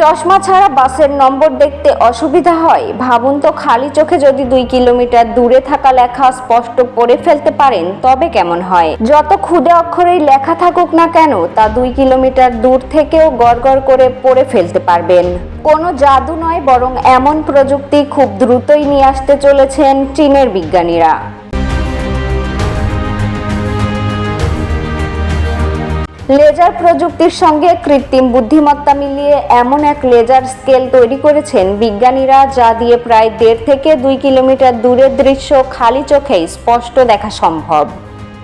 চশমা ছাড়া বাসের নম্বর দেখতে অসুবিধা হয়। ভাবুন তো, খালি চোখে যদি দুই কিলোমিটার দূরে থাকা লেখা স্পষ্ট পড়ে ফেলতে পারেন, তবে কেমন হয়? যত ক্ষুদে অক্ষরেই লেখা থাকুক না কেন, তা দুই কিলোমিটার দূর থেকেও গড়গড় করে পড়ে ফেলতে পারবেন। কোনো জাদু নয়, বরং এমন প্রযুক্তি খুব দ্রুতই নিয়ে আসতে চলেছেন চীনের বিজ্ঞানীরা। লেজার প্রযুক্তির সঙ্গে কৃত্রিম বুদ্ধিমত্তা মিলিয়ে এমন এক লেজার স্কেল তৈরি করেছেন বিজ্ঞানীরা, যা দিয়ে প্রায় দেড় থেকে দুই কিলোমিটার দূরের দৃশ্য খালি চোখেই স্পষ্ট দেখা সম্ভব।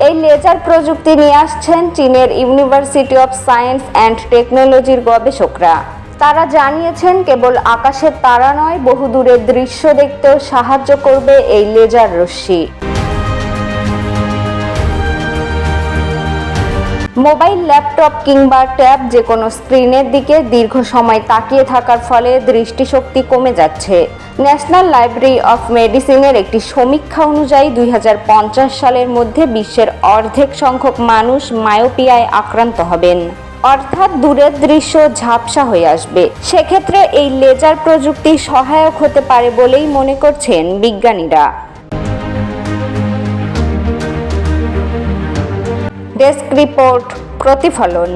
এই লেজার প্রযুক্তি নিয়ে আসছেন চীনের ইউনিভার্সিটি অফ সায়েন্স অ্যান্ড টেকনোলজির গবেষকরা। তারা জানিয়েছেন, কেবল আকাশের তারা নয় বহু দূরের দৃশ্য দেখতেও সাহায্য করবে এই লেজার রশ্মি। মোবাইল, ল্যাপটপ কিংবা ট্যাব যে কোনো স্ক্রিনের দিকে দীর্ঘ সময় তাকিয়ে থাকার ফলে দৃষ্টিশক্তি কমে যাচ্ছে। ন্যাশনাল লাইব্রেরি অফ মেডিসিনের একটি সমীক্ষা অনুযায়ী দুই হাজার পঞ্চাশ সালের মধ্যে বিশ্বের অর্ধেক সংখ্যক মানুষ মায়োপিয়ায় আক্রান্ত হবেন। অর্থাৎ দূরের দৃশ্য ঝাপসা হয়ে আসবে। সেক্ষেত্রে এই লেজার প্রযুক্তি সহায়ক হতে পারে বলেই মনে করছেন বিজ্ঞানীরা। ডেস্ক রিপোর্ট প্রতিফলন।